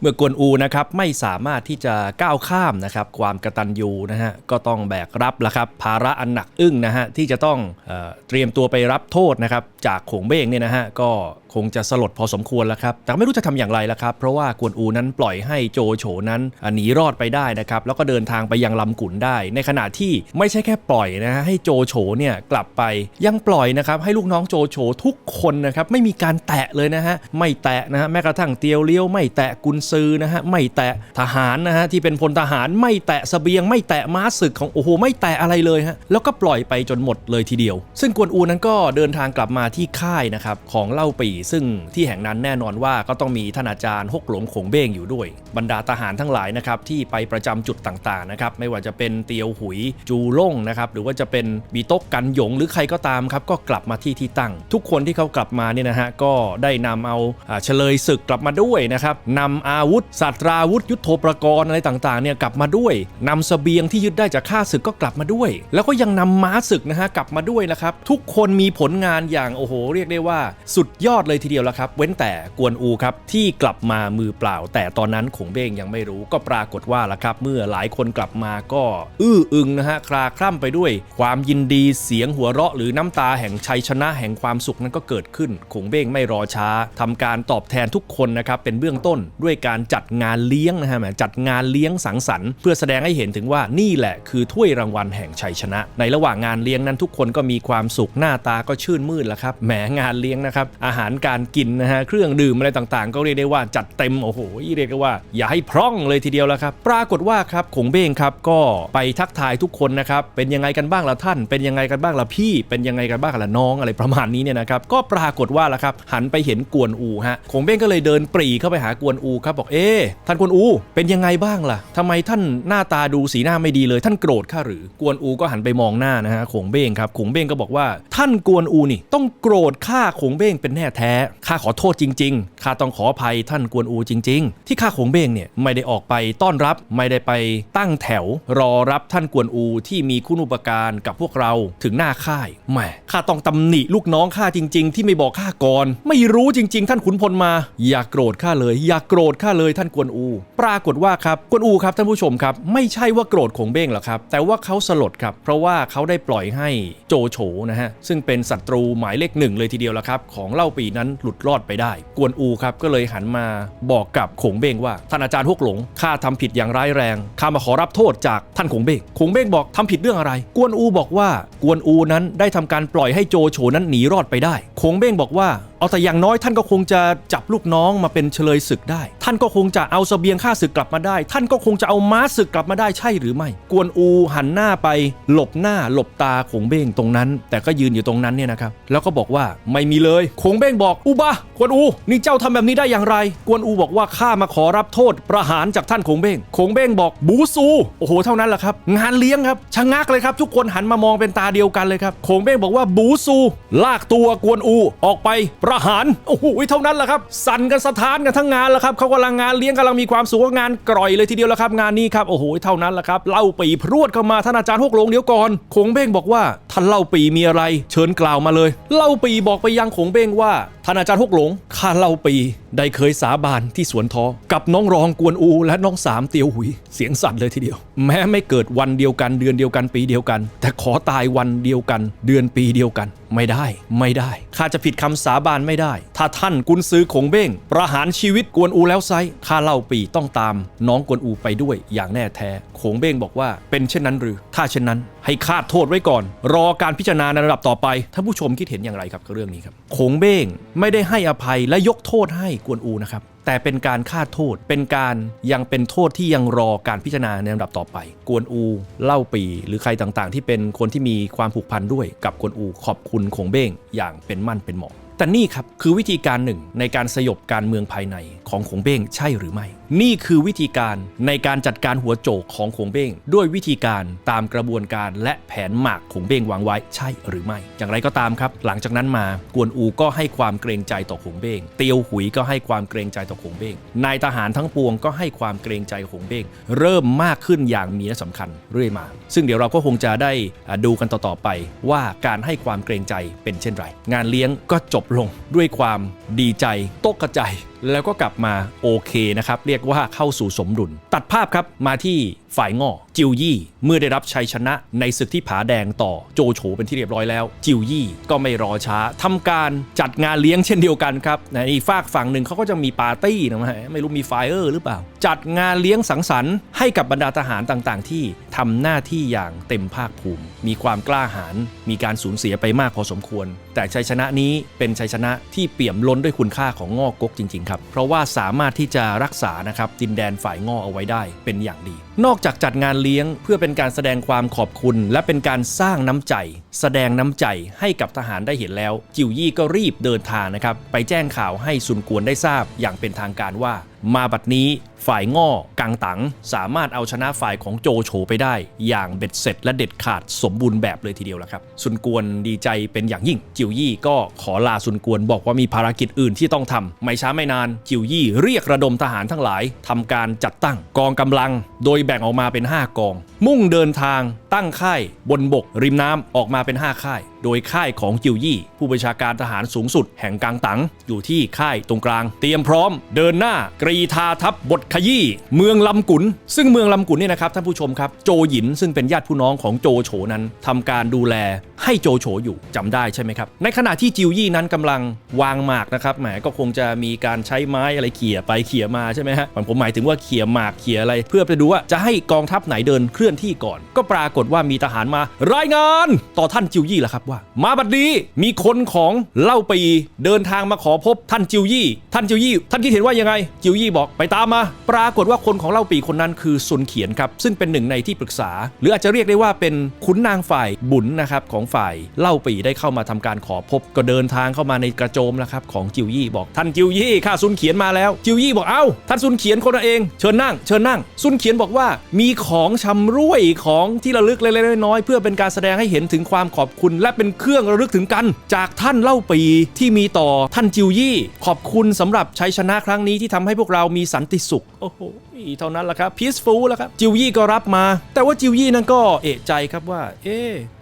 เมื่อกวนอูนะครับไม่สามารถที่จะก้าวข้ามนะครับความกระตัญญูนะฮะก็ต้องแบกรับละครับภาระอันหนักอึ้งนะฮะที่จะต้องเออเตรียมตัวไปรับโทษนะครับจากขงเบ้งเนี่ยนะฮะก็คงจะสลดพอสมควรแล้วครับแต่ไม่รู้จะทำอย่างไรละครับ เพราะว่ากวนอูนั้นปล่อยให้โจโฉนั้นหนีรอดไปได้นะครับแล้วก็เดินทางไปยังลำกุนได้ ในขณะที่ไม่ใช่แค่ปล่อยนะฮะให้โจโฉเนี่ยกลับไปยังปล่อยนะครับให้ลูกน้องโจโฉทุกคนนะครับไม่มีการแตะเลยนะฮะไม่แตะนะฮะแม้กระทั่งเตียวเลี้ยวไม่แตะกุนซือนะฮะไม่แตะทหารนะฮะที่เป็นพลทหารไม่แตะเสบียง ไม่แตะม้าศึกของโอ้โหไม่แตะอะไรเลยฮะแล้วก็ปล่อยไปจนหมดเลยทีเดียว ซึ่งกวนอูนั้นก็เดินทางกลับมาที่ค่ายนะครับของเล่าปีซึ่งที่แห่งนั้นแน่นอนว่าก็ต้องมีท่านอาจารย์ฮกหลงขงเบ้งอยู่ด้วย บรรดาทหารทั้งหลายนะครับที่ไปประจำจุดต่างๆนะครับไม่ว่าจะเป็นเตียวหุยจูล่งนะครับหรือว่าจะเป็นบีโต๊กกันหยงหรือใครก็ตามครับก็กลับมาที่ที่ตั้ง ทุกคนที่เขากลับมาเนี่ยนะฮะก็ได้นำเอาอ่าเฉลยศึกกลับมาด้วยนะครับนำอาาวุธศาสตราวุธ ยุทโธปกรณ์อะไรต่างๆเนี่ยกลับมาด้วยนำเสบียงที่ยึดได้จากข้าศึกก็กลับมาด้วย แล้วก็ยังนำม้าศึกนะฮะกลับมาด้วยนะครับ ทุกคนมีผลงานอย่างโอ้โห เรียกได้ว่าสุดยอดเลยทีเดียวละครับ เว้นแต่กวนอูครับที่กลับมามือเปล่า แต่ตอนนั้นขงเบ้งยังไม่รู้ก็ปรากฏว่าละครับ เมื่อหลายคนกลับมาก็ อื้ออึงนะฮะคลาคล่ำไปด้วย ความยินดีเสียงหัวเราะ หรือน้ำตาแห่งชัยชนะแห่งความสุขนั้นก็เกิดขึ้นขงเบ้งไม่รอช้าทำการตอบแทนทุกคนนะครับเป็นเบื้องต้นด้วยการจัดงานเลี้ยงนะฮะแหมจัดงานเลี้ยงสังสรรค์เพื่อแสดงให้เห็นถึงว่านี่แหละคือถ้วยรางวัลแห่งชัยชนะ ในระหว่างงานเลี้ยงนั้นทุกคนก็มีความสุขหน้าตาก็ชื่นมื่นแล้วครับแหมงานเลี้ยงนะครับอาหารการกินนะฮะเครื่องดื่มอะไรต่างๆ ก็เรียกได้ว่าจัดเต็มโอ้โหเรียกได้ว่า อย่าให้พร่องเลยทีเดียวแล้วครับ ปรากฏว่าครับขงเบ้งครับก็ไปทักทายทุกคนนะครับเป็นยังไงกันบ้างล่ะท่าน เป็นยังไงกันบ้างล่ะพี่ เป็นยังไงกันบ้างล่ะน้องอะไรประมาณนี้เนี่ยนะครับก็ปรากฏว่าล่ะครับหันไปเห็นกวนอูฮะขงเบ้งก็เลยเดินปรีเข้าไปหากวนอูครับบอกเอ๊ท่านกวนอูเป็นยังไงบ้างล่ะทำไมท่านหน้าตาดูสีหน้าไม่ดีเลย ท่านโกรธข้าหรือกวนอูก็หันไปมองหน้านะฮะขงเบ้งครับขงเบ้งก็บอกว่า ท่านกวนอูนี่ ต้องโกรธข้าขงเบ้งเป็นแน่แท้ข้าขอโทษจริง ๆข้าต้องขออภัยท่านกวนอูจริง ๆ ที่ข้าขงเบ้งเนี่ยไม่ได้ออกไปต้อนรับไม่ได้ไปตั้งแถว รอรับท่านกวนอูที่มีคุณอุปการกับพวกเราถึงหน้าค่ายแหมข้าต้องตำหนิลูกน้องข้าจริง ๆ ที่ไม่บอกข้าก่อน ไม่รู้จริง ๆ ท่านขุนพลมา อย่าโกรธข้าเลย อย่าโกรธข้าเลยท่านกวนอู ปรากฏว่าครับกวนอูครับท่านผู้ชมครับ ไม่ใช่ว่าโกรธขงเบ้งหรอกครับ แต่ว่าเขาสลดครับ เพราะว่าเขาได้ปล่อยให้โจโฉนะฮะซึ่งเป็นศัตรูหมายเลขหนึ่งเลยทีเดียวละครับของเล่าปีนั้นหลุดรอดไปได้ กวนอูครับก็เลยหันมาบอกกับขงเบ้งว่าท่านอาจารย์ฮกหลงข้าทำผิดอย่างร้ายแรงข้ามาขอรับโทษจากท่านขงเบ้งขงเบ้งบอกทำผิดเรื่องอะไร กวนอูบอกว่ากวนอูนั้นได้ทำการปล่อยให้โจโฉนั้นหนีรอดไปได้ขงเบ้งบอกว่าเอาแต่อย่างน้อยท่านก็คงจะจับลูกน้องมาเป็นเฉลยศึกได้ ท่านก็คงจะเอาเสบียงฆ่าศึกกลับมาได้ ท่านก็คงจะเอาม้าศึกกลับมาได้ใช่หรือไม่ กวนอูหันหน้าไป หลบหน้าหลบตาขงเบ้งตรงนั้น แต่ก็ยืนอยู่ตรงนั้นเนี่ยนะครับ แล้วก็บอกว่าไม่มีเลยขงเบ้งบอกอูบะกวนอู นี่เจ้าทำแบบนี้ได้อย่างไร กวนอูบอกว่าข้ามาขอรับโทษประหารจากท่านขงเบ้งขงเบ้งบอกบูซูโอ้โหเท่านั้นแหละครับ งานเลี้ยงครับชะงักเลยครับ ทุกคนหันมามองเป็นตาเดียวกันเลยครับขงเบ้งบอกว่าบูซู ลากตัวกวนอูออกไปประหารโอ้โหเท่านั้นแหละครับสั่นกันสะท้านกันทั้งงานแล้วครับเขากำลังงานเลี้ยงกำลังมีความสุขงานกร่อยเลยทีเดียวแล้วครับ งานนี้ครับโอ้โหเท่านั้นแหละครับเล่าปีพรวดเข้ามาท่านอาจารย์หกหลงเดี๋ยวก่อนขงเบ้งบอกว่าท่านเล่าปีมีอะไร เชิญกล่าวมาเลย เล่าปีบอกไปยังขงเบ้งว่าท่านอาจารย์หกหลงข้าเล่าปีได้เคยสาบานที่สวนทอ กับน้องรองกวนอูและน้องสามเตียวหุย เสียงสั่นเลยทีเดียว แม้ไม่เกิดวันเดียวกันเดือนเดียวกันปีเดียวกัน แต่ขอตายวันเดียวกัน เดือนปีเดียวกัน ไม่ได้ ไม่ได้ ข้าจะผิดคำสาบานไม่ได้ ถ้าท่านกุนซื้อขงเบ้ง ประหารชีวิตกวนอูแล้วไซข้าเล่าปีต้องตาม น้องกวนอูไปด้วยอย่างแน่แท้ขงเบ้งบอกว่าเป็นเช่นนั้นหรือ ถ้าเช่นนั้น ให้คาดโทษไว้ก่อน รอการพิจารณาในระดับต่อไปท่านผู้ชมคิดเห็นอย่างไรครับกับเรื่องนี้ครับขงเบ้งไม่ได้ให้อภัยและยกโทษให้กวนอูนะครับ แต่เป็นการฆ่าโทษ เป็นการยังเป็นโทษที่ยังรอการพิจารณาในลำดับต่อไป กวนอูเล่าปีหรือใครต่างๆ ที่เป็นคนที่มีความผูกพันด้วยกับกวนอูขอบคุณคงเบ้งอย่างเป็นมั่นเป็นเหมาะแต่นี่ครับคือวิธีการหนึ่งในการสยบการเมืองภายใน ของขงเบ้งใช่หรือไม่ นี่คือวิธีการในการจัดการหัวโจกของขงเบ้งด้วยวิธีการตามกระบวนการและแผนหมากขงเบ้งวางไว้ใช่หรือไม่ อย่างไรก็ตามครับ หลังจากนั้นมากวนอูก็ให้ความเกรงใจต่อขงเบ้งเตียวหุยก็ให้ความเกรงใจต่อขงเบ้งนายทหารทั้งปวงก็ให้ความเกรงใจขงเบ้งเริ่มมากขึ้นอย่างมีนัยสำคัญเรื่อยมา ซึ่งเดี๋ยวเราก็คงจะได้ดูกันต่อๆไปว่าการให้ความเกรงใจเป็นเช่นไร งานเลี้ยงก็จบลงด้วยความดีใจตกใจ แล้วก็กลับมาโอเคนะครับ เรียกว่าเข้าสู่สมดุล ตัดภาพครับมาที่ ฝ่ายง่อจิวยี่เมื่อได้รับชัยชนะในศึกที่ผาแดงต่อโจโฉเป็นที่เรียบร้อยแล้ว จิวยี่ก็ไม่รอช้าทำการจัดงานเลี้ยงเช่นเดียวกันครับในอีกฝากฝั่งหนึ่งเขาก็จะมีปาร์ตี้นะฮะไม่รู้มีไฟเออร์หรือเปล่า จัดงานเลี้ยงสังสรรค์ให้กับบรรดาทหารต่างๆ ที่ทำหน้าที่อย่างเต็มภาคภูมิ มีความกล้าหาญมีการสูญเสียไปมากพอสมควร แต่ชัยชนะนี้เป็นชัยชนะที่เปี่ยมล้นด้วยคุณค่าของงอกกจริงๆครับเพราะว่าสามารถที่จะรักษานะครับดินแดนฝ่ายงอเอาไว้ได้เป็นอย่างดี นอกจากจัดงานเลี้ยงเพื่อเป็นการแสดงความขอบคุณ และเป็นการสร้างน้ำใจ แสดงน้ำใจให้กับทหารได้เห็นแล้ว จิวยี่ก็รีบเดินทางนะครับไปแจ้งข่าวให้ซุนกวนได้ทราบอย่างเป็นทางการว่า มาบัดนี้ฝ่ายง่อกังตังสามารถเอาชนะฝ่ายของโจโฉไปได้ อย่างเบ็ดเสร็จและเด็ดขาดสมบูรณ์แบบเลยทีเดียวละครับ ซุนกวนดีใจเป็นอย่างยิ่ง จิวยี่ก็ขอลาซุนกวนบอกว่ามีภารกิจอื่นที่ต้องทำไม่ช้าไม่นาน จิวยี่เรียกระดมทหารทั้งหลายทำการจัดตั้งกองกำลัง โดยแบ่งออกมาเป็น 5 กอง มุ่งเดินทางตั้งค่ายบนบกริมน้ำออกมาเป็น 5 ค่าย โดยค่ายของจิวยี่ ผู้บัญชาการทหารสูงสุดแห่งกังตัง อยู่ที่ค่ายตรงกลาง เตรียมพร้อม เดินหน้ากรีธาทัพบทขยี้เมืองลำกุน ซึ่งเมืองลำกุนเนี่ยนะครับท่านผู้ชมครับโจหยินซึ่งเป็นญาติผู้น้องของโจโฉนั้นทำการดูแลให้โจโฉอยู่จำได้ใช่ไหมครับ ในขณะที่จิวยี่นั้นกำลังวางหมากนะครับแหมก็คงจะมีการใช้ไม้อะไรเขี่ยไปเขี่ยมาใช่ไหมฮะผมหมายถึงว่าเขี่ยหมากเขี่ยอะไร เพื่อไปดูว่าจะให้กองทัพไหนเดินเคลื่อนที่ก่อน ก็ปรากฏว่ามีทหารมารายงาน ต่อท่านจิวยี่แหละครับว่า มาบัดนี้มีคนของเล่าปีเดินทางมาขอพบท่านจิวยี่ ท่านจิวยี่ ท่านคิดเห็นว่ายังไง จิวยี่บอกไปตามมา ปรากฏว่าคนของเล่าปีคนนั้นคือซุนเขียนครับ ซึ่งเป็นหนึ่งในที่ปรึกษา หรืออาจจะเรียกได้ว่าเป็นขุนนางฝ่ายบุญนะครับของฝ่ายเล่าปีได้เข้ามาทำการขอพบ ก็เดินทางเข้ามาในกระโจมแล้วครับของจิวยี่บอกท่านจิวยี่ข้าซุนเขียนมาแล้ว จิวยี่บอกเอ้าท่านซุนเขียนคนเองเชิญนั่งเชิญนั่ง ซุนเขียนบอกว่ามีของชำร่วยของที่ระลึกเล็กๆน้อยๆเพื่อเป็นการแสดงให้เห็นถึงความขอบคุณและเป็นเครื่องระลึกถึงกัน จากท่านเล่าปีที่มีต่อท่านจิวยี่ ขอบคุณสำหรับชัยชนะครั้งนี้ที่ทำให้พวกเรามีสันติสุข โอ้โหเท่านั้นแหละครับ peaceful แล้วครับจิวยี่ก็รับมา แต่ว่าจิวยี่นั้นก็เอะใจครับว่า เอ๊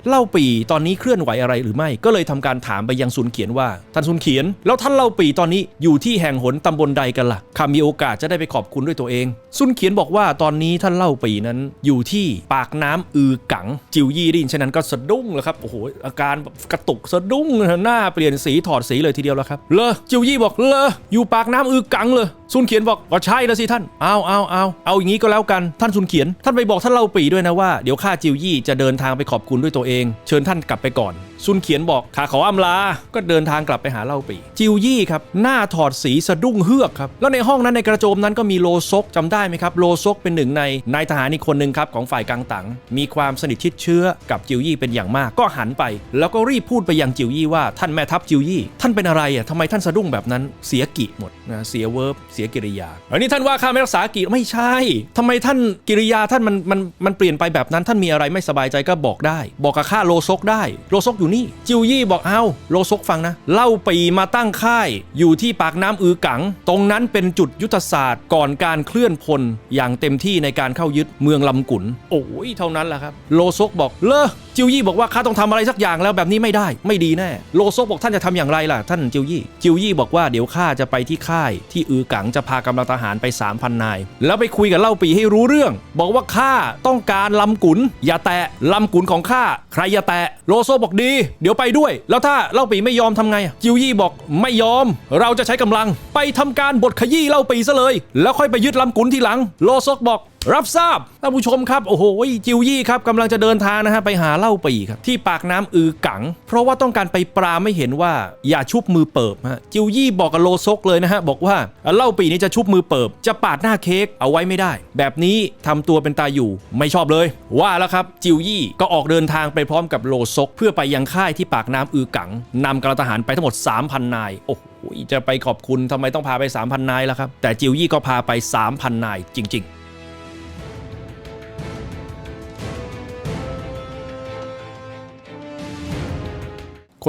เล่าปีตอนนี้เคลื่อนไหวอะไรหรือไม่ ก็เลยทำการถามไปยังซุนเขียนว่าท่านซุนเขียน แล้วท่านเล่าปีตอนนี้อยู่ที่แห่งหนตำบลใดกันล่ะข้ามีโอกาสจะได้ไปขอบคุณด้วยตัวเอง ซุนเขียนบอกว่าตอนนี้ท่านเล่าปีนั้น อยู่ที่ปากน้ำอือกัง จิวยี่ดินเช่นนั้นก็สะดุ้งแล้วครับโอ้โหอาการแบบกระตุกสะดุ้งหน้าเปลี่ยนสีถอดสีเลยทีเดียวแล้วครับเลอจิวยี่บอกเลออยู่ปากน้ำอือกังเลยซุนเขียนบอกก็ใช่แล้วสิท่านเอาเอาเอาเอาอย่างนี้ก็แล้วกันท่านซุนเขียน ท่านไปบอกท่านเล่าปีด้วยนะว่าเดี๋ยวข้าจิวยี่จะเดินทางไปขอบคุณด้วยตัวเองเชิญท่านกลับไปก่อน ซุนเขียนบอกข้าขออำลา ก็เดินทางกลับไปหาเล่าปี จิวยี่ครับ หน้าถอดสีสะดุ้งเฮือกครับ แล้วในห้องนั้นในกระโจมนั้นก็มีโลซกจำได้ไหมครับ โลซกเป็นหนึ่งในนายทหารอีกคนหนึ่งครับของฝ่ายกังตัง มีความสนิทชิดเชื้อกับจิวยี่เป็นอย่างมาก ก็หันไป แล้วก็รีบพูดไปยังจิวยี่ว่าท่านแม่ทัพจิวยี่ ท่านเป็นอะไรอะทำไมท่านสะดุ้งแบบนั้น เสียกิหมดนะเสียเวิร์บเสียกิริยาอันนี้ท่านว่าข้าไม่รักษากิไม่ใช่ทำไมท่านกิริยาท่านมันมันมันเปลี่ยนไปแบบนั้นท่านมีอะไรไม่สบายใจก็บอกได้ บอกกับข้าโลซกได้โลซกอยู่นี่ จิวยี่บอกเอาโลซกฟังนะ เล่าปีมาตั้งค่าย อยู่ที่ปากน้ำอือกัง ตรงนั้นเป็นจุดยุทธศาสตร์ก่อนการเคลื่อนพลอย่างเต็มที่ในการเข้ายึดเมืองลำกุนโอ้ยเท่านั้นแหละครับ โลซกบอกเลอ จิวยี่บอกว่าข้าต้องทำอะไรสักอย่างแล้วแบบนี้ไม่ได้ ไม่ดีแน่โลโซบอกท่านจะทำอย่างไรล่ะท่านจิวยี่จิวยี่บอกว่าเดี๋ยวข้าจะไปที่ค่าย ที่อือกังจะพากำลังทหารไป 3,000 นาย แล้วไปคุยกับเล่าปีให้รู้เรื่อง บอกว่าข้าต้องการลำกุนอย่าแตะลำกุนของข้าใครอย่าแตะโลโซบอกดี เดี๋ยวไปด้วย แล้วถ้าเล่าปีไม่ยอมทำไง จิวยี่บอกไม่ยอม เราจะใช้กำลังไปทำการบทขยี้เล่าปีซะเลย แล้วค่อยไปยึดลำกุนทีหลัง โลโซบอก รับทราบท่านผู้ชมครับ โอ้โหจิวยี่ครับกำลังจะเดินทางนะฮะไปหาเล่าปีครับที่ปากน้ำอือกัง เพราะว่าต้องการไปปราไม่เห็นว่าอย่าชุบมือเปิบฮะจิวยี่บอกกับโลซกเลยนะฮะบอกว่าเล่าปีนี้จะชุบมือเปิบ จะปาดหน้าเค้กเอาไว้ไม่ได้ แบบนี้ทำตัวเป็นตาอยู่ไม่ชอบเลย ว่าแล้วครับจิวยี่ก็ออกเดินทางไปพร้อมกับโลซก เพื่อไปยังค่ายที่ปากน้ำอือกังนำกำลังทหารไปทั้งหมด 3,000 นายโอ้โหจะไปขอบคุณทำไมต้องพาไป 3,000 นายล่ะครับ แต่จิวยี่ก็พาไป 3,000 นายจริง ๆ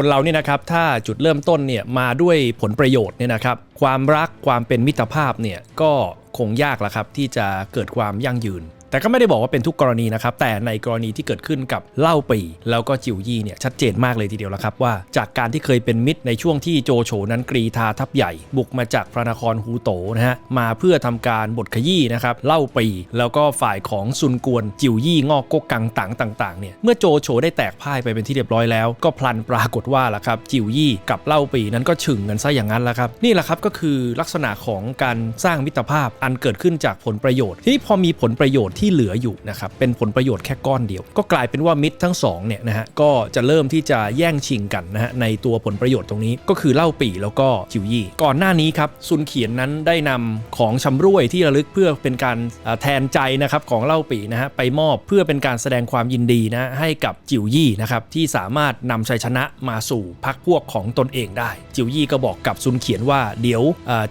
คนเราเนี่ยนะครับถ้าจุดเริ่มต้นเนี่ยมาด้วยผลประโยชน์เนี่ยนะครับความรักความเป็นมิตรภาพเนี่ยก็คงยากละครับที่จะเกิดความยั่งยืน แต่ก็ไม่ได้บอกว่าเป็นทุกกรณีนะครับ แต่ในกรณีที่เกิดขึ้นกับเล่าปีแล้วก็จิวยี่เนี่ยชัดเจนมากเลยทีเดียวแล้วครับว่า จากการที่เคยเป็นมิตรในช่วงที่โจโฉนั้นกรีธาทัพใหญ่ บุกมาจากพระนครฮูโตนะฮะมาเพื่อทำการบทขยี้นะครับเล่าปีแล้วก็ฝ่ายของซุนกวนจิวยี่งอกกกกังตังต่างๆเนี่ยเมื่อโจโฉได้แตกพ่ายไปเป็นที่เรียบร้อยแล้ว ก็พลันปรากฏว่าล่ะครับจิวยี่กับเล่าปีนั้นก็ฉึงกันซะอย่างนั้นละครับนี่แหละครับก็คือลักษณะของการสร้างมิตรภาพอันเกิดขึ้นจากผลประโยชน์ที่พอมีผลประโยชน์ที่เหลืออยู่นะครับเป็นผลประโยชน์แค่ก้อนเดียว ก็กลายเป็นว่ามิตรทั้งสองเนี่ยนะฮะก็จะเริ่มที่จะแย่งชิงกันนะฮะในตัวผลประโยชน์ตรงนี้ก็คือเล่าปี่แล้วก็จิวยี่ ก่อนหน้านี้ครับซุนเขียนนั้นได้นำของชำร่วยที่ระลึกเพื่อเป็นการแทนใจนะครับของเล่าปี่นะฮะไปมอบเพื่อเป็นการแสดงความยินดีนะให้กับจิวยี่นะครับที่สามารถนำชัยชนะมาสู่พรรคพวกของตนเองได้ จิวยี่ก็บอกกับซุนเขียนว่าเดี๋ยว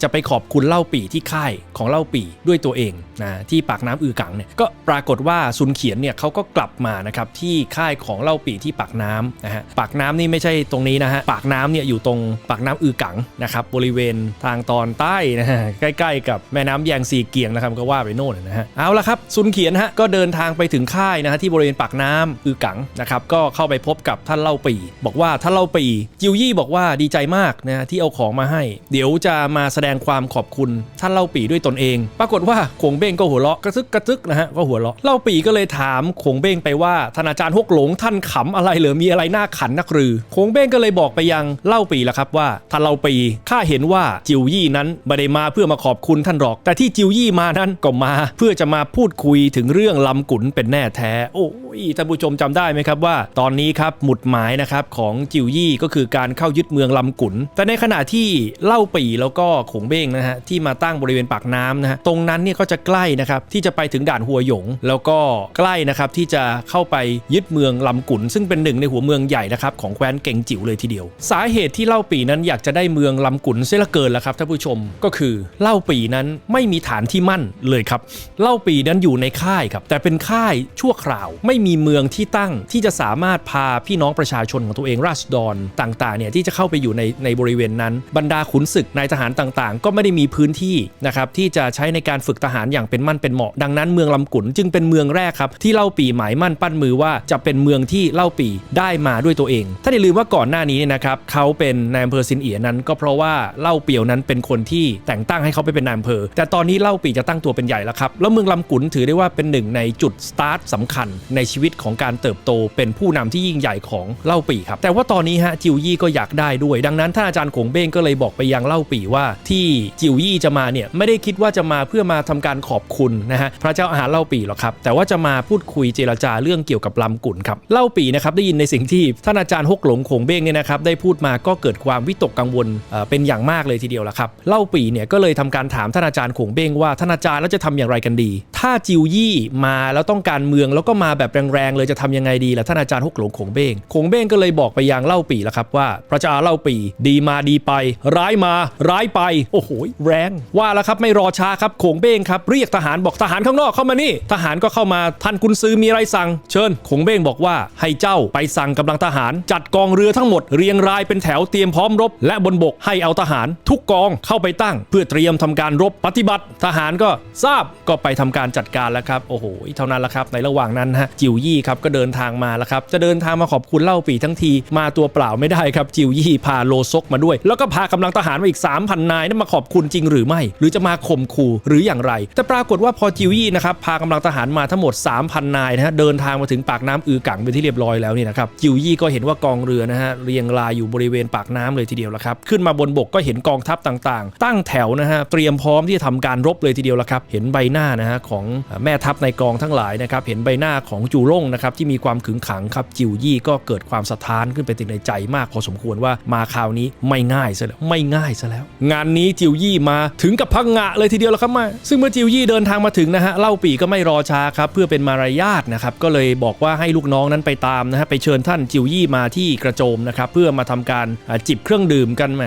จะไปขอบคุณเล่าปี่ที่ค่ายของเล่าปี่ด้วยตัวเอง นะที่ปากน้ำอือกังเนี่ยก็ปรากฏว่าซุนเขียนเนี่ยเขาก็กลับมานะครับที่ค่ายของเล่าปีที่ปากน้ำนะฮะปากน้ำนี่ไม่ใช่ตรงนี้นะฮะปากน้ำเนี่ยอยู่ตรงปากน้ำอือกังนะครับบริเวณทางตอนใต้นะฮะใกล้ๆ กับแม่น้ำแยงซีเกียงนะครับก็ว่าไปโน่นนะฮะเอาละครับซุนเขียนฮะก็เดินทางไปถึงค่ายนะฮะที่บริเวณปากน้ำอือกังนะครับก็เข้าไปพบกับท่านเล่าปี บอกว่าท่านเล่าปีจิวยี่บอกว่าดีใจมากนะฮะที่เอาของมาให้ เดี๋ยวจะมาแสดงความขอบคุณท่านเล่าปีด้วยตนเอง ปรากฏว่าขงเบงก็หัวเราะกระซึกกระซึกนะฮะก็หัวเราะเล่าปีก็เลยถามขงเบ้งไปว่าท่านอาจารย์ฮกหลงท่านขำอะไรเหรือมีอะไรน่าขันนักหรือขงเบ้งก็เลยบอกไปยังเล่าปีละครับว่าท่านเล่าปีข้าเห็นว่าจิวยี่นั้นไม่ได้มาเพื่อมาขอบคุณท่านหรอก แต่ที่จิวยี่มานั้นก็มา เพื่อจะมาพูดคุยถึงเรื่องลำกุนเป็นแน่แท้ โอ้ยท่านผู้ชมจำได้ไหมครับว่า ตอนนี้ครับหมุดหมายนะครับของจิวยี่ก็คือการเข้ายึดเมืองลำกุนแต่ในขณะที่เล่าปีแล้วก็ขงเบ้งนะฮะที่มาตั้งบริเวณปากน้ำนะฮะตรงนั้นเนี่ยก็จะใกล้ล้นะครับที่จะไปถึงด่านหัวหยง แล้วก็ใกล้นะครับที่จะเข้าไปยึดเมืองลำกุนซึ่งเป็นหนึ่งในหัวเมืองใหญ่นะครับของแคว้นเก่งจิ๋วเลยทีเดียว สาเหตุที่เล่าปีนั้นอยากจะได้เมืองลำกุนเสียละเกินละครับท่านผู้ชมก็คือเล่าปีนั้นไม่มีฐานที่มั่นเลยครับเล่าปีนั้นอยู่ในค่ายครับแต่เป็นค่ายชั่วคราว ไม่มีเมืองที่ตั้งที่จะสามารถพาพี่น้องประชาชนของตัวเองราษฎรต่างๆเนี่ยที่จะเข้าไปอยู่ในในบริเวณนั้น บรรดาขุนศึกนายทหารต่างๆ ก็ไม่ได้มีพื้นที่นะครับที่จะใช้ในการฝึกทหารอย่างเป็นมั่นเป็นเหมาะ ดังนั้นเมืองลำกุนจึงเป็นเมืองแรกครับที่เล่าปีหมายมั่นปั้นมือว่าจะเป็นเมืองที่เล่าปีได้มาด้วยตัวเองถ้าอย่าลืมว่าก่อนหน้านี้นะครับเขาเป็นนายอำเภอซินเอียนั้น ก็เพราะว่าเล่าเปียวนั้นเป็นคนที่แต่งตั้งให้เขาไปเป็นนายอำเภอ แต่ตอนนี้เล่าปีจะตั้งตัวเป็นใหญ่แล้วครับแล้วเมืองลำกุนถือได้ว่าเป็นหนึ่งในจุดสตาร์ทสำคัญในชีวิตของการเติบโตเป็นผู้นำที่ยิ่งใหญ่ของเล่าปีครับแต่ว่าตอนนี้ฮะจิวยี่ก็อยากได้ด้วย ดังนั้นท่านอาจารย์ขงเบ้งก็เลยบอกไปยังเล่าปีว่า ที่จิวยี่จะมาเนี่ยไม่ได้คิดว่าจะมาเพื่อมาทำการขอบคุณนะฮะพระเจ้าอาหารเล่าปีหรอกครับ แต่ว่าจะมาพูดคุยเจรจาเรื่องเกี่ยวกับลำกุ่นครับเล่าปีนะครับได้ยินในสิ่งที่ท่านอาจารย์ฮกหลงขงเบ้งเนี่ยนะครับได้พูดมาก็เกิดความวิตกกังวลเป็นอย่างมากเลยทีเดียวละครับเล่าปีเนี่ยก็เลยทำการถามท่านอาจารย์ขงเบ้งว่าท่านอาจารย์แล้วจะทำอย่างไรกันดี ถ้าจิวยี่มาแล้วต้องการเมืองแล้วก็มาแบบแรงๆเลยจะทำยังไงดีล่ะท่านอาจารย์ฮกหลงขงเบ้งขงเบ้งก็เลยบอกไปยังเล่าปีละครับว่าพระเจ้าเล่าปีดีมาดีไป ร้ายมาร้ายไป โอ้โหแรงว่าแล้วครับไม่รอช้าครับขงเบ้งครับเรียกทหารบอกทหารข้างนอกเข้ามานี่ ทหารก็เข้ามาท่านกุนซือมีอะไรสั่ง เชิญขงเบ้งบอกว่าให้เจ้าไปสั่งกำลังทหาร จัดกองเรือทั้งหมดเรียงรายเป็นแถวเตรียมพร้อมรบ และบนบกให้เอาทหาร ทุกกองเข้าไปตั้ง เพื่อเตรียมทำการรบปฏิบัติ ทหารก็ทราบก็ไปทำการจัดการแล้วครับโอ้โหเท่านั้นละครับ ในระหว่างนั้นฮะจิวยี่ครับก็เดินทางมาแล้วครับจะเดินทางมาขอบคุณเล่าปีทั้งทีมาตัวเปล่าไม่ได้ครับจิวยี่พาโลซกมาด้วย แล้วก็พากำลังทหารมาอีก3,000นายนั่นมาขอบคุณจริงหรือไม่ หรือจะมาข่มขู่หรืออย่างไรแต่ปรากฏว่าพอจิวยี่นะครับพากำลังทหารมาทั้งหมด 3,000 นายนะฮะเดินทางมาถึงปากน้ำอือกังเป็นที่เรียบร้อยแล้วนี่นะครับจิวยี่ก็เห็นว่ากองเรือนะฮะเรียงรายอยู่บริเวณปากน้ำเลยทีเดียวละครับขึ้นมาบนบกก็เห็นกองทัพต่างๆ ตั้งแถวนะฮะเตรียมพร้อมที่จะทำการรบเลยทีเดียวละครับเห็นใบหน้านะฮะของแม่ทัพในกองทั้งหลายนะครับเห็นใบหน้าของจูร่งนะครับที่มีความขึงขังครับจิวยี่ก็เกิดความสะท้านขึ้นไปติดในใจมากพอสมควรว่ามาคราวนี้ไม่ง่ายซะแล้วไม่ง่ายซะแล้ว งานนี้จิวยี่มาถึงกับพังงะเลยทีเดียวล้วครับมาซึ่งเมื่อจิวยี่เดินทางมาถึงนะฮะเล่าปีก็ไม่รอช้าครับเพื่อเป็นมารยาทนะครับก็เลยบอกว่าให้ลูกน้องนั้นไปตามนะฮะไปเชิญท่านจิวยี่มาที่กระโจมนะครับเพื่อมาทำการจิบเครื่องดื่มกันแหม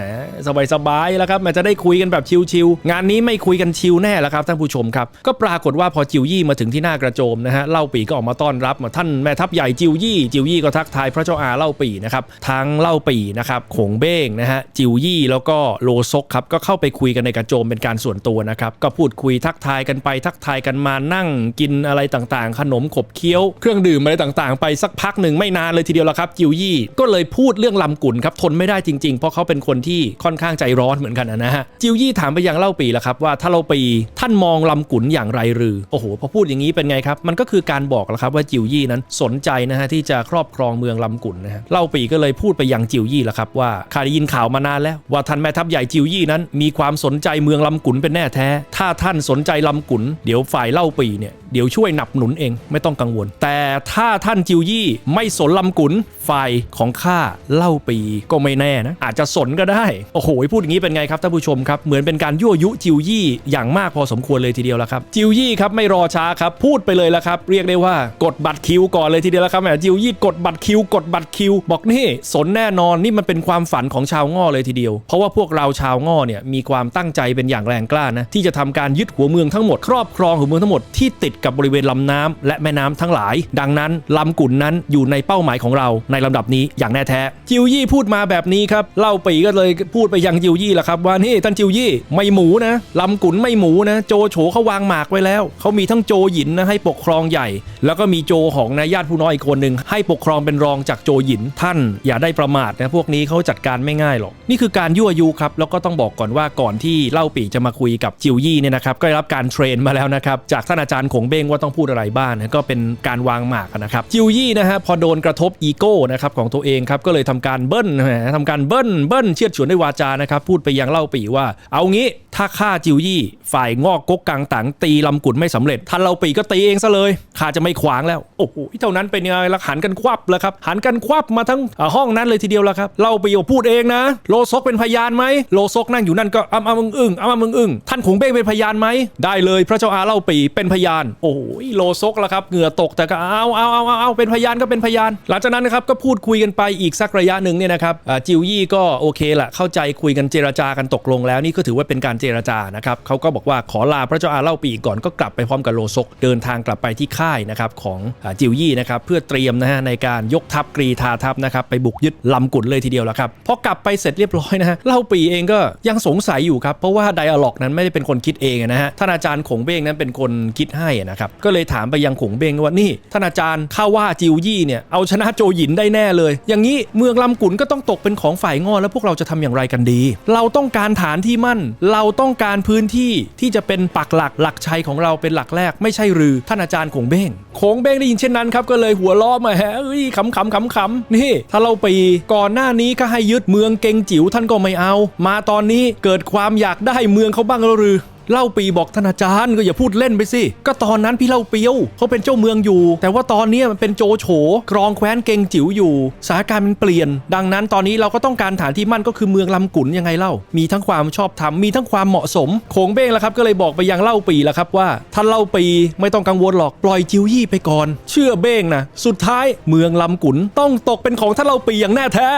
สบายๆแล้วครับแหมจะได้คุยกันแบบชิวๆงานนี้ไม่คุยกันชิวแน่แล้วครับท่านผู้ชมครับก็ปรากฏว่าพอจิวยี่มาถึงที่หน้ากระโจมนะฮะเล่าปีก็ออกมาต้อนรับมาท่านแม่ทัพใหญ่จิวยี่จิวยี่ก็ทักทายพระเจ้าอาเล่าปีนะครับทั้งเล่าปีนะครับขงเบ้งนะฮะจิวยี่แล้วก็โลซกครับก็เข้าไปคุยกันในกระโจมเป็นการส่วนตัวนะครับก็พูดคุยทักทายกันไปทักทายกันมานั่งกินอะไรต่างๆ ขนมขบเคี้ยว เครื่องดื่มอะไรต่างๆ ไปสักพักหนึ่งไม่นานเลยทีเดียวละครับจิวยี่ก็เลยพูดเรื่องลำกุนครับทนไม่ได้จริงๆ เพราะเขาเป็นคนที่ค่อนข้างใจร้อนเหมือนกันนะฮะจิวยี่ถามไปยังเล่าปีแล้วครับว่าถ้าเล่าปีท่านมองลำกุนอย่างไรหรือโอ้โหพอพูดอย่างนี้เป็นไงครับ มันก็คือการบอกแล้วครับว่าจิวยี่นั้นสนใจนะฮะที่จะครอบครองเมืองลำกุนนะฮะเล่าปีก็เลยพูดไปยังจิวยี่แล้วครับว่าข้าได้ยินข่าวมานานแล้วว่าท่านแม่ทัพใหญ่จิวยี่นั้น มีความสนใจเมืองลำกุนเป็นแน่แท้ ถ้าท่านสนใจลำกุนเดี๋ยวฝ่ายเล่าปีเนี่ยเดี๋ยวช่วยหนับหนุนเองไม่ต้องกังวล แต่ถ้าท่านจิวยี่ไม่สนลำกุนฝ่ายของข้าเล่าปีก็ไม่แน่นะอาจจะสนก็ได้ โอ้โหพูดอย่างนี้เป็นไงครับท่านผู้ชมครับเหมือนเป็นการยั่วยุจิวยี่อย่างมากพอสมควรเลยทีเดียวละครับจิวยี่ครับไม่รอช้าครับพูดไปเลยละครับเรียกได้ว่ากดบัตรคิวก่อนเลยทีเดียวละครับแหมจิวยี่กดบัตรคิว กดบัตรคิว บอกนี่สนแน่นอนนี่มันเป็นความฝันของชาวง่อเลยทีเดียว เพราะว่าพวกเราชาวง่อเนี่ยมีความตั้งใจเป็นอย่างแรงกล้านะที่จะทำการยึดหัวเมืองทั้งงหมดครอบครองหัวเมืองทั้งหมดที่ติดกับบริเวณลำน้ำและแม่น้ำทั้งหลาย ดังนั้นลำกุ่นนั้นอยู่ในเป้าหมายของเราในลำดับนี้อย่างแน่แท้จิวยี่พูดมาแบบนี้ครับเล่าปีก็เลยพูดไปยังจิวยี่แหละครับว่านี่ท่านจิวยี่ไม่หมูนะลำกุนไม่หมูนะโจโฉเขาวางหมากไว้แล้วเขามีทั้งโจหยินนะให้ปกครองใหญ่ แล้วก็มีโจของนายญาติผู้น้อยอีกคนหนึ่งให้ปกครองเป็นรองจากโจหยินท่านอย่าได้ประมาทนะพวกนี้เขาจัดการไม่ง่ายหรอกนี่คือการยั่วยุครับแล้วก็ต้องบอกก่อนว่าก่อนที่เล่าปีจะมาคุยกับจิวยี่เนี่ยนะครับก็ได้รับการเทรนมาแล้วนะครับ จากท่านอาจารย์ขงเบ้งว่าต้องพูดอะไรบ้างนะก็เป็นการวางหมากนะครับจิวยี่นะฮะพอโดนกระทบอีโก้นะครับของตัวเองครับก็เลยทำการเบิ้ลทำการเบิ้ลเบิ้ลเชียดฉวนด้วยวาจานะครับพูดไปยังเล่าปีว่า เอางี้ถ้าฆ่าจิวยี่ ฝ่ายงอกกกกังตังตีลำกุนไม่สำเร็จท่านเล่าปีก็ตีเองซะเลยข้าจะไม่ขวางแล้วโอ้โหเท่านั้นเป็นไงละหันกันควับแล้วครับหันกันควับมาทั้งห้องนั้นเลยทีเดียวและครับเล่าปีก็พูดเองนะ โลซกเป็นพยานไหมโลซกนั่งอยู่นั่นก็อ้ำอ้ำอึ้งอึ้งอ้ำอ้ำอึ้งอึ้งท่านขงเบ้งเป็นพยานไหมได้เลยพระเจ้าอาเล่าปีเป็นพยาน โอ้โหโลซกและครับเหงื่อตกแต่ก็เอาเอาเอาเอาเอาเป็นพยานก็เป็นพยาน หลังจากนั้นนะครับก็พูดคุยกันไปอีกสักระยะหนึ่งเนี่ยนะครับจิวยี่ก็โอเคละเข้าใจคุยกันเจรจากันตกลงแล้วนี่ก็ถือว่าเป็นการเจรจานะครับเขาก็บอกว่าขอลาพระเจ้าอาเล่าปีก่อนก็กลับไปพร้อมกับโลซกเดินทางกลับไปที่ค่ายนะครับของจิวยี่นะครับเพื่อเตรียมนะฮะในการยกทัพกรีธาทัพนะครับไปบุกยึดลำกุนเลยทีเดียวแล้วครับพอกลับไปเสร็จเรียบร้อยนะฮะเล่าปีเองก็ยังสงสัยอยู่ครับเพราะว่าไดอะล็อกนั้นไม่ได้เป็นคนคิดเองนะฮะท่านอาจารย์ขงเบ้งนั้นเป็นคนคิดให้นะครับ ก็เลยถามไปยังขงเบ้งว่านี่ท่านอาจารย์ข้าว่าจิวยี่เนี่ยเอาชนะโจหยินได้แน่เลย อย่างนี้เมืองลำกุนก็ต้องตกเป็นของฝ่ายง้อแล้วพวกเราจะทำอย่างไรกันดี เราต้องการฐานที่มั่น เราต้องการพื้นที่ที่จะเป็นปักหลักหลักชัยของเราเป็นหลักแรก ไม่ใช่หรือท่านอาจารย์ขงเบ้งขงเบ้งได้ยินเช่นนั้นครับก็เลยหัวล้อมาแฮะเอ้ยขำขำขำขำนี่ ถ้าเราไปก่อนหน้านี้ก็ให้ยึดเมืองเกงจิ๋วท่านก็ไม่เอา มาตอนนี้เกิดความอยากได้เมืองเขาบ้างหรือ เล่าปีบอกท่านอาจารย์ก็อย่าพูดเล่นไปสิ ก็ตอนนั้นพี่เล่าเปียวเขาเป็นเจ้าเมืองอยู่ แต่ว่าตอนนี้มันเป็นโจโฉกรองแคว้นเกงจิ๋วอยู่สถานการณ์มันเปลี่ยน ดังนั้นตอนนี้เราก็ต้องการฐานที่มั่นก็คือเมืองลำกุนยังไงเล่า มีทั้งความชอบธรรมมีทั้งความเหมาะสมโขงเบ้งแล้วครับก็เลยบอกไปยังเล่าปีแล้วครับว่าท่านเล่าปีไม่ต้องกังวลหรอกปล่อยจิวยี่ไปก่อน เชื่อเบ้งนะสุดท้ายเมืองลำกุนต้องตกเป็นของท่านเล่าปีอย่างแน่แท้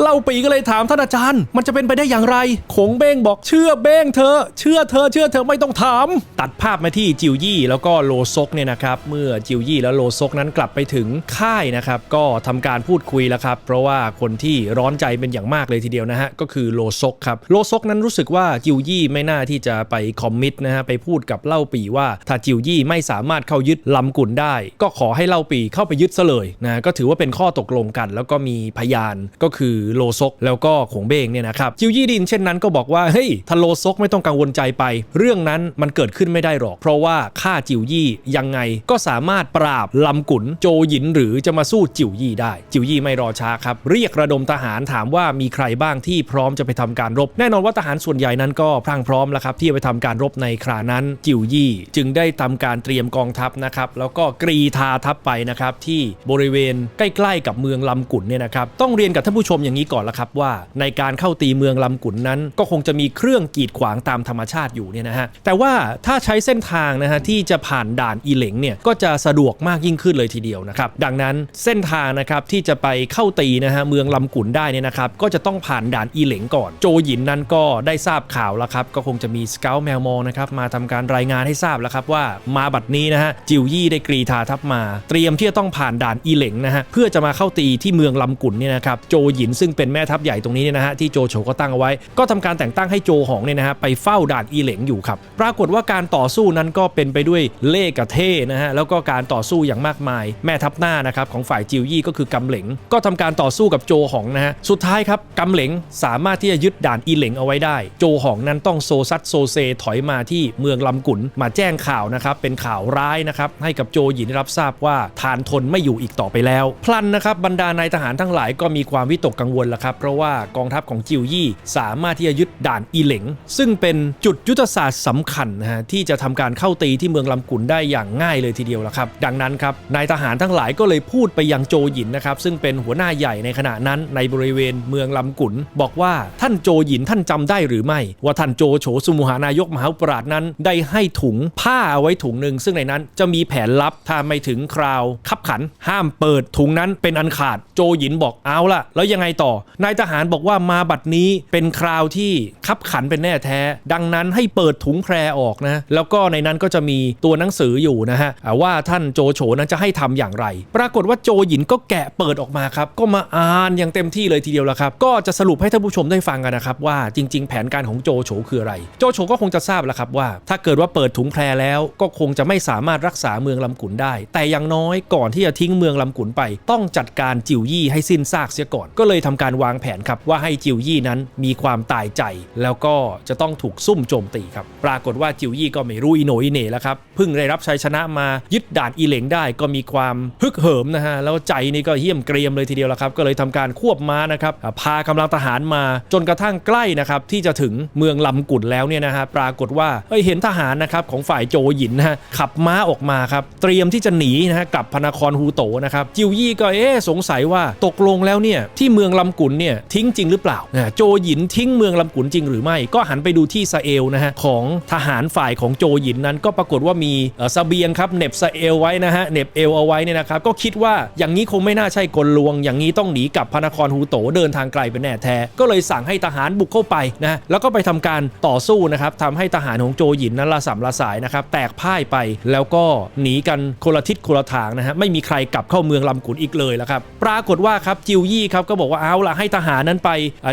เล่าปีก็เลยถามท่านอาจารย์ มันจะเป็นไปได้อย่างไรโขงเบ้งบอกเชื่อเบ้งเธอเชื่อเธอเชื่อเธอไม่ต้องถาม ตัดภาพมาที่จิวยี่แล้วก็โลซกเนี่ยนะครับ เมื่อจิวยี่แล้วโลซกนั้นกลับไปถึงค่ายนะครับ ก็ทำการพูดคุยแล้วครับ เพราะว่าคนที่ร้อนใจเป็นอย่างมากเลยทีเดียวนะฮะ ก็คือโลซกครับ โลซกนั้นรู้สึกว่าจิวยี่ไม่น่าที่จะไปคอมมิตนะฮะ ไปพูดกับเล่าปีว่าถ้าจิวยี่ไม่สามารถเข้ายึดลำกุนได้ ก็ขอให้เล่าปีเข้าไปยึดซะเลยนะ ก็ถือว่าเป็นข้อตกลงกัน แล้วก็มีพยานก็คือโลซกแล้วก็ขงเบงเนี่ยนะครับ จิวยี่ดินเช่นนั้นก็บอกว่า เฮ้ยถ้าโลซกไม่ต้องกังวลใจไปเรื่องนั้นมันเกิดขึ้นไม่ได้หรอก เพราะว่าข้าจิวยี่ยังไงก็สามารถปราบลำกุนโจหยินหรือจะมาสู้จิวยี่ได้ จิวยี่ไม่รอช้าครับ เรียกระดมทหารถามว่ามีใครบ้างที่พร้อมจะไปทำการรบ แน่นอนว่าทหารส่วนใหญ่นั้นก็พรั่งพร้อมแล้วครับที่จะไปทำการรบในครานั้น จิวยี่จึงได้ทำการเตรียมกองทัพนะครับแล้วก็กรีธาทัพไปนะครับที่บริเวณใกล้ๆกับเมืองลำกุนเนี่ยนะครับต้องเรียนกับท่านผู้ชมอย่างนี้ก่อนละครับว่า ในการเข้าตีเมืองลำกุนนั้น ก็คงจะมีเครื่องกีดขวางตามธรรมชาติอยู่เนี่ยนะฮะแต่ว่าถ้าใช้เส้นทางนะฮะที่จะผ่านด่านอีเหลงเนี่ยก็จะสะดวกมากยิ่งขึ้นเลยทีเดียวนะครับดังนั้นเส้นทางนะครับที่จะไปเข้าตีนะฮะเมืองลำกุนได้เนี่ยนะครับก็จะต้องผ่านด่านอีเหลงก่อน โจหยินนั้นก็ได้ทราบข่าวแล้วครับก็คงจะมีสเกลแมวมองนะครับมาทำการรายงานให้ทราบแล้วครับว่ามาบัดนี้นะฮะจิวยี่ได้กรีธาทัพมา เตรียมที่จะต้องผ่านด่านอีเหลงนะฮะเพื่อจะมาเข้าตีที่เมืองลำกุนเนี่ยนะครับโจหยินซึ่งเป็นแม่ทัพใหญ่ตรงนี้เนี่ยนะฮะที่โจโฉก็ตั้งเอาไว้ ก็ทำการแต่งตั้งให้โจหองเนี่ยนะฮะไปเฝ้าด่านอีเหลงงอยู่ครับ ปรากฏว่าการต่อสู้นั้นก็เป็นไปด้วยเล่ห์กับเท่นะฮะแล้วก็การต่อสู้อย่างมากมาย แม่ทัพหน้านะครับของฝ่ายจิวยี่ก็คือกำเหลงก็ทำการต่อสู้กับโจหองนะฮะสุดท้ายครับกำเหลงสามารถที่จะยึดด่านอีเหลงเอาไว้ได้ โจหองนั้นต้องโซซัดโซเซถอยมาที่เมืองลำกุนมาแจ้งข่าวนะครับเป็นข่าวร้ายนะครับให้กับโจหยินรับทราบว่าทานทนไม่อยู่อีกต่อไปแล้ว พลันนะครับบรรดานายทหารทั้งหลายก็มีความวิตกกังวลละครับเพราะว่ากองทัพของจิวยี่สามารถที่จะยึดด่านอีเหลงซึ่งเป็นจุดยุทธศาสตร์สำคัญนะฮะที่จะทำการเข้าตีที่เมืองลำกุนได้อย่างง่ายเลยทีเดียวละครับ ดังนั้นครับนายทหารทั้งหลายก็เลยพูดไปยังโจหยินนะครับซึ่งเป็นหัวหน้าใหญ่ในขณะนั้นในบริเวณเมืองลำกุนบอกว่าท่านโจหยินท่านจำได้หรือไม่ ว่าท่านโจโฉสุมุหานายกมหาปราชนั้นได้ให้ถุงผ้าเอาไว้ถุงหนึ่งซึ่งในนั้นจะมีแผนลับถ้าไม่ถึงคราวขับขัน ห้ามเปิดถุงนั้นเป็นอันขาดโจหยินบอกเอาละแล้วยังไงต่อนายทหารบอกว่ามาบัดนี้เป็นคราวที่ขับขันเป็นแน่แท้ ดังนั้นให้เปิดถุงแพรออกนะแล้วก็ในนั้นก็จะมีตัวหนังสืออยู่นะฮะว่าท่านโจโฉนั้นจะให้ทำอย่างไร ปรากฏว่าโจหยินก็แกะเปิดออกมาครับก็มาอ่านอย่างเต็มที่เลยทีเดียวละครับ ก็จะสรุปให้ท่านผู้ชมได้ฟังกันนะครับว่าจริง ๆ แผนการของโจโฉคืออะไร โจโฉก็คงจะทราบแล้วครับว่า ถ้าเกิดว่าเปิดถุงแพรแล้วก็คงจะไม่สามารถรักษาเมืองลำกุนได้ แต่อย่างน้อยก่อนที่จะทิ้งเมืองลำกุนไป ต้องจัดการจิวยี่ให้สิ้นซากเสียก่อน ก็เลยทำการวางแผนครับว่าให้จิวยี่นั้นมีความตายใจ แล้วก็จะต้องถูกซุ่มโจมตีครับปรากฏว่าจิวยี่ก็ไม่รู้อีโหนอีเหน่แล้วครับเพิ่งได้รับชัยชนะมายึดด่านอีเหลงได้ก็มีความฮึกเหิมนะฮะแล้วใจนี่ก็เหี้ยมเกรียมเลยทีเดียวละครับก็เลยทำการควบม้านะครับพากำลังทหารมาจนกระทั่งใกล้นะครับที่จะถึงเมืองลำกุนแล้วเนี่ยนะฮะปรากฏว่าเอ้ยเห็นทหารนะครับของฝ่ายโจหยินนะฮะขับม้าออกมาครับเตรียมที่จะหนีนะฮะกลับพระนครฮูโตนะครับจิวยี่ก็เอ๊สงสัยว่าตกลงแล้วเนี่ยที่เมืองลำกุนเนี่ยทิ้งจริงหรือเปล่านะโจหยินทิ้งเมืองลำกุนจริงหรือไม่ก็หันไปดูที่ซาเอลนะฮะของทหารฝ่ายของโจหยินนั้น ก็ปรากฏว่ามีเอ่อเสบียงครับเน็บซาเอลไว้นะฮะเน็บเอลเอาไว้เนี่ยนะครับก็คิดว่าอย่างนี้คงไม่น่าใช่กลลวง อย่างนี้ต้องหนีกลับพระนครฮูโตเดินทางไกลเป็นแน่แท้ ก็เลยสั่งให้ทหารบุกเข้าไปนะฮะแล้วก็ไปทำการต่อสู้นะครับทำให้ทหารของโจหยินนั้นละสามละสายนะครับแตกพ่ายไปแล้วก็หนีกันคนละทิศคนละทางนะฮะไม่มีใครกลับเข้าเมืองลำกุนอีกเลยแล้วครับปรากฏว่าครับจิวยี่ครับก็บอกว่าเอาละให้ทหารนั้นไป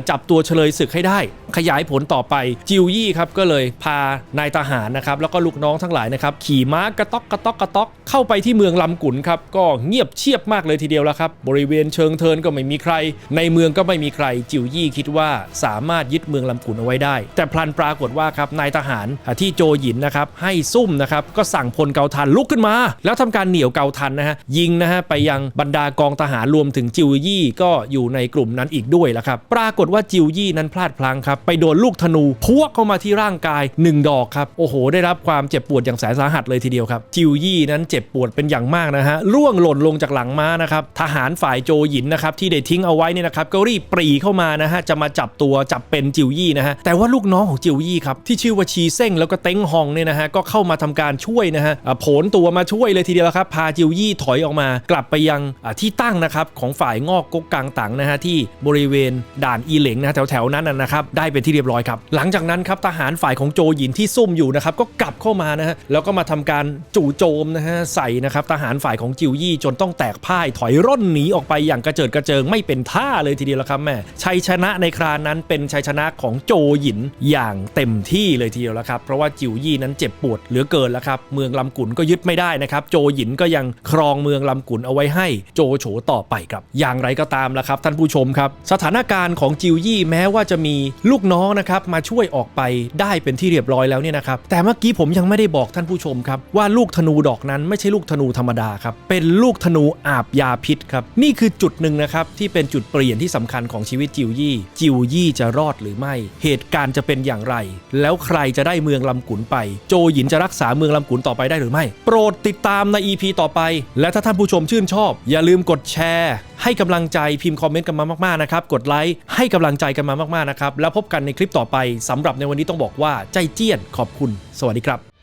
จับตัวเฉลยศึกให้ได้ ขยายผลต่อไปจิวยี่ครับก็เลยพานายทหารนะครับแล้วก็ลูกน้องทั้งหลายนะครับขี่ม้ากระต๊อกกระต๊อกกระต๊อกเข้าไปที่เมืองลำกุนครับก็เงียบเชียบมากเลยทีเดียวแล้วครับบริเวณเชิงเทินก็ไม่มีใคร ในเมืองก็ไม่มีใครจิวยี่คิดว่าสามารถยึดเมืองลำกุนเอาไว้ได้ แต่พลันปรากฏว่าครับนายทหารที่โจหยินนะครับให้ซุ่มนะครับก็สั่งพลเกาทันลุกขึ้นมา แล้วทำการเหนี่ยวเกาทันนะฮะยิงนะฮะไปยังบรรดากองทหารรวมถึงจิวยี่ก็อยู่ในกลุ่มนั้นอีกด้วยละครับปรากฏว่าจิวยี่นั้นพลาดพลั้งครับไปโดนลูกธนูพวกเข้ามาที่ร่างกาย1 ดอกครับ โอ้โห ได้รับความเจ็บปวดอย่างแสนสาหัสเลยทีเดียวครับ จิวยี่นั้นเจ็บปวดเป็นอย่างมากนะฮะร่วงหล่นลงจากหลังม้านะครับ ทหารฝ่ายโจหยินนะครับที่ได้ทิ้งเอาไว้เนี่ยนะครับก็รีบปรีเข้ามานะฮะจะมาจับตัวจับเป็นจิวยี่นะฮะแต่ว่าลูกน้องของจิวยี่ครับที่ชื่อว่าชีเซ้งแล้วก็เต็งฮองเนี่ยนะฮะก็เข้ามาทำการช่วยนะฮะโผลตัวมาช่วยเลยทีเดียวครับพาจิวยี่ถอยออกมากลับไปยังที่ตั้งนะครับของฝ่ายงอกก๊กกลางตังนะฮะที่บริเวณด่านอีเหลงนะแถวๆนั้นนะนะครับได้เป็นที่เรียบร้อยครับหลังจากนั้นครับทหารฝ่ายของโจหยินที่ซุ่มอยู่นะครับก็กลับเข้ามานะฮะแล้วก็มาทำการจู่โจมนะฮะใส่นะครับทหารฝ่ายของจิวยี่จนต้องแตกพ่ายถอยร่นหนีออกไปอย่างกระเจิดกระเจิงไม่เป็นท่าเลยทีเดียวละครับแม่ชัยชนะในครานั้นเป็นชัยชนะของโจหยินอย่างเต็มที่เลยทีเดียวละครับเพราะว่าจิวยี่นั้นเจ็บปวดเหลือเกินแล้วครับเมืองลำกุนก็ยึดไม่ได้นะครับโจหยินก็ยังครองเมืองลำกุนเอาไว้ให้โจโฉต่อไปครับ อย่างไรก็ตามละครับ ท่านผู้ชมครับ สถานการณ์ของจิวยี่แม้ว่าจะมีลูกน้องนะครับมาช่วยออกไปได้เป็นที่เรียบร้อยแล้วเนี่ยนะครับแต่เมื่อกี้ผมยังไม่ได้บอกท่านผู้ชมครับว่าลูกธนูดอกนั้นไม่ใช่ลูกธนูธรรมดาครับเป็นลูกธนูอาบยาพิษครับนี่คือจุดหนึ่งนะครับที่เป็นจุดเปลี่ยนที่สำคัญของชีวิตจิวยี่จิวยี่จะรอดหรือไม่ เหตุการณ์จะเป็นอย่างไร แล้วใครจะได้เมืองลำกุนไป โจหยินจะรักษาเมืองลำกุนต่อไปได้หรือไม่ โปรดติดตามใน EP ต่อไป และถ้าท่านผู้ชมชื่นชอบ อย่าลืมกดแชร์ ให้กำลังใจพิมพ์คอมเมนต์กันมามากๆนะครับ กดไลค์ให้กำลังใจกันมามากๆนะครับ แล้วพบกันในคลิปต่อไปสำหรับในวันนี้ต้องบอกว่าใจเจี้ยนขอบคุณ สวัสดีครับ